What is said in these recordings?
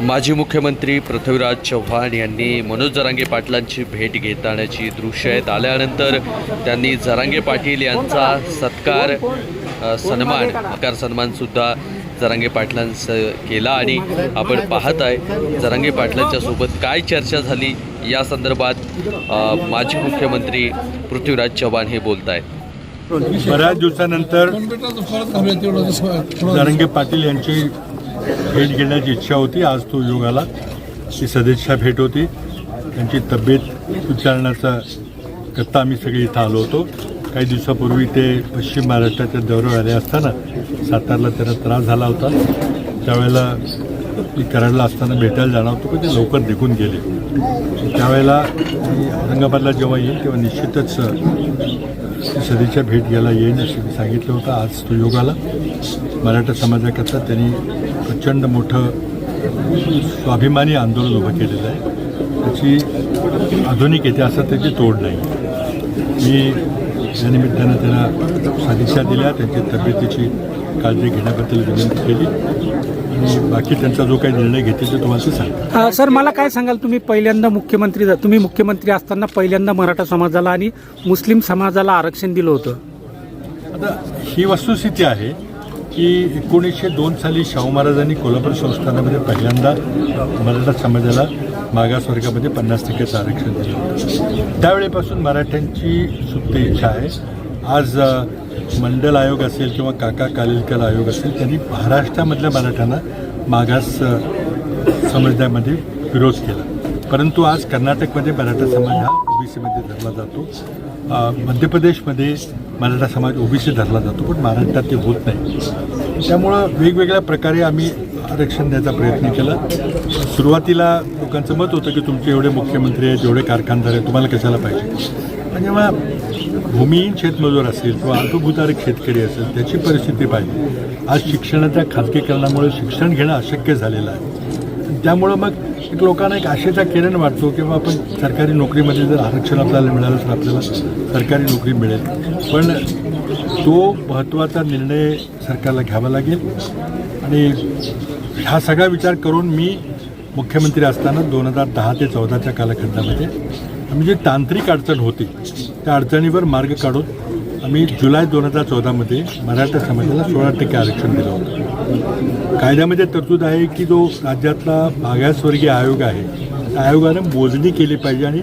माजी मुख्यमंत्री पृथ्वीराज चव्हाण यांनी मनोज जरांगे पाटलांची भेट घेतानाची दृश्य आहेत. आल्यानंतर त्यांनी जरांगे पाटील यांचा सत्कार सन्मान आकार सन्मानसुद्धा जरांगे पाटलांचं केला आणि आपण पाहत आहे जरांगे पाटलांच्या सोबत काय चर्चा झाली या संदर्भात माजी मुख्यमंत्री पृथ्वीराज चव्हाण हे बोलत आहेत बऱ्याच दिवसानंतर जरांगे पाटील यांची भेट घेण्याची इच्छा होती. आज तो योग आला. ती सदिच्छा भेट होती. त्यांची तब्येत उच्चारण्याचा करता आम्ही सगळे इथं आलो होतो. काही दिवसापूर्वी ते पश्चिम महाराष्ट्राच्या दौऱ्यावर आले असताना सातारला त्यांना त्रास झाला होता. त्यावेळेला मी कराडला असताना भेटायला जाणार होतो पण ते लवकर निघून गेले. त्यावेळेला मी औरंगाबादला जेव्हा येईल तेव्हा निश्चितच ती सदिच्छा भेट घ्यायला येईन असं मी सांगितलं होतं. आज तो योग आला. मराठा समाजाकरता त्यांनी प्रचंड मोठं स्वाभिमानी आंदोलन उभं केलेलं आहे. त्याची आधुनिक इतिहासात त्याची तोड नाही. मी या निमित्तानं त्यांना सदिच्छा दिल्या त्यांची तब्येतीची काळजी घेण्याबद्दल विनंती केली. आणि बाकी त्यांचा जो काही निर्णय घेतील ते तुम्हाला अ, सर मला काय सांगाल? तुम्ही पहिल्यांदा मुख्यमंत्री तुम्ही मुख्यमंत्री असताना पहिल्यांदा मराठा समाजाला आणि मुस्लिम समाजाला आरक्षण दिलं होतं. आता ही वस्तुस्थिती आहे की एकोणीसशे दोन साली शाहू महाराजांनी कोल्हापूर संस्थानामध्ये पहिल्यांदा मराठा समाजाला मागासवर्गामध्ये पन्नास टक्क्याचं आरक्षण दिलं होतं. त्यावेळेपासून मराठ्यांची सुप्त इच्छा आहे. आज मंडल आयोग असेल किंवा काका कालिलकल आयोग असेल त्यांनी महाराष्ट्रामधल्या मराठ्यांना मागास अ, समजण्यामध्ये विरोध केला. परंतु आज कर्नाटकमध्ये मराठा समाज हा ओबीसीमध्ये धरला जातो. मध्य प्रदेशमध्ये मराठा समाज ओबीसी धरला जातो पण महाराष्ट्रात ते होत नाही. त्यामुळं वेगवेगळ्या प्रकारे आम्ही आरक्षण द्यायचा प्रयत्न केला. सुरुवातीला लोकांचं मत होतं की तुमचे एवढे मुख्यमंत्री आहेत एवढे कारखानदार आहेत तुम्हाला कशाला पाहिजे? जेव्हा भूमिहीन शेतमजूर असेल किंवा अल्पभूतारक शेतकरी असेल त्याची परिस्थिती पाहिजे आज शिक्षणाच्या खाजगीकरणामुळे शिक्षण घेणं अशक्य झालेलं आहे. त्यामुळं मग एक लोकांना एक आशेचा किरण वाटतो किंवा आपण सरकारी नोकरीमध्ये जर आरक्षण आपल्याला मिळालं तर आपल्याला सरकारी नोकरी मिळेल. पण तो महत्त्वाचा निर्णय सरकारला घ्यावा लागेल. आणि हा सगळा विचार करून मी मुख्यमंत्री असताना दोन हजार दहा ते चौदाच्या कालखंडामध्ये म्हणजे तांत्रिक अडचण होती त्या अडचणीवर मार्ग काढून आम्ही जुलै दोन हजार चौदामध्ये मराठा समाजाला सोळा टक्के आरक्षण दिलं होतं. कायद्यामध्ये तरतूद आहे की जो राज्यातला मागासवर्गीय आयोग आहे त्या आयोगानं मोजणी केली पाहिजे आणि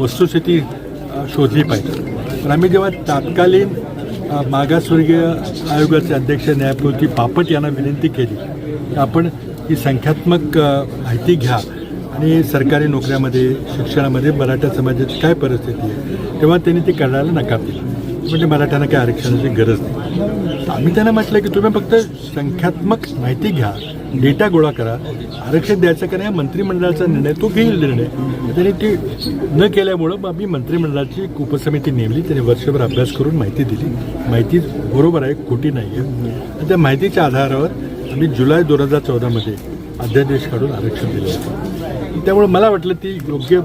वस्तुस्थिती शोधली पाहिजे. पण आम्ही जेव्हा तात्कालीन मागासवर्गीय आयोगाचे अध्यक्ष न्यायमूर्ती बापट यांना विनंती केली की आपण ही संख्यात्मक माहिती घ्या आणि सरकारी नोकऱ्यामध्ये शिक्षणामध्ये मराठा समाजाची काय परिस्थिती आहे तेव्हा त्यांनी ती कळायला नकार दिला. म्हणजे मराठ्यांना काय आरक्षणाची गरज नाही. आम्ही त्यांना म्हटलं की तुम्ही फक्त संख्यात्मक माहिती घ्या डेटा गोळा करा आरक्षण द्यायचं का नाही हा मंत्रिमंडळाचा निर्णय तो घेईल निर्णय. त्यांनी ते न केल्यामुळं मग आम्ही मंत्रिमंडळाची एक उपसमिती नेमली त्यांनी वर्षभर अभ्यास करून माहिती दिली. माहिती बरोबर आहे खोटी नाही आहे. त्या माहितीच्या आधारावर आम्ही जुलै दोन हजार चौदामध्ये अध्यादेश काढून आरक्षण दिलं होतं. त्यामुळे मला वाटलं ती योग्य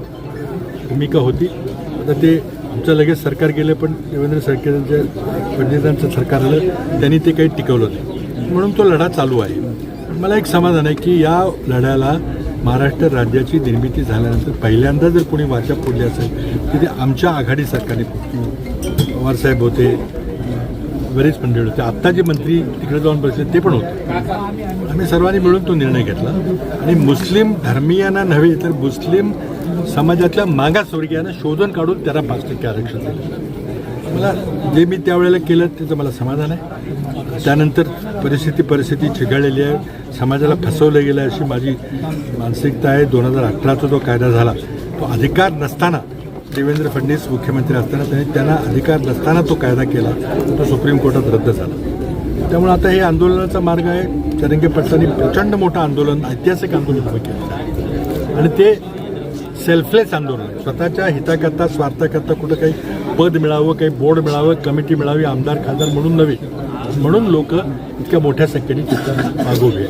भूमिका होती. आता ते आमचं लगेच सरकार गेलं पण देवेंद्र सरकारच्या फडणवीसांचं सरकार आलं त्यांनी ते काही टिकवलं नाही. म्हणून तो लढा चालू आहे. मला एक समाधान आहे की या लढ्याला महाराष्ट्र राज्याची निर्मिती झाल्यानंतर पहिल्यांदा जर कोणी वाचा फोडली असेल तर ते आमच्या आघाडी सरकारने फोडली पवारसाहेब होते बरेच मंडळी होते. आत्ता जे मंत्री तिकडे जाऊन बसले ते पण होते. आम्ही सर्वांनी मिळून तो निर्णय घेतला. आणि मुस्लिम धर्मीयांना नव्हे तर मुस्लिम समाजातल्या मागासवर्गीयांना शोधून काढून त्याला पाच टक्के आरक्षण दिलं. मला जे मी त्यावेळेला केलं त्याचं मला समाधान आहे. त्यानंतर परिस्थिती परिस्थिती चिघळलेली आहे. समाजाला फसवलं गेलं आहे अशी माझी मानसिकता आहे. दोन हजार अठराचा जो कायदा झाला तो अधिकार नसताना देवेंद्र फडणवीस मुख्यमंत्री असताना त्यांनी त्यांना अधिकार नसताना तो कायदा केला. तो सुप्रीम कोर्टात रद्द झाला. त्यामुळे आता हे आंदोलनाचा मार्ग आहे. चरंगे पटलांनी प्रचंड मोठं आंदोलन ऐतिहासिक आंदोलन उभं केलेलं आहे आणि ते सेल्फलेस आंदोलन स्वतःच्या हिताकरता स्वार्थाकरता कुठं काही पद मिळावं काही बोर्ड मिळावं कमिटी मिळावी आमदार खासदार म्हणून नव्हे. म्हणून लोक इतक्या मोठ्या संख्येने चित्र मागोवे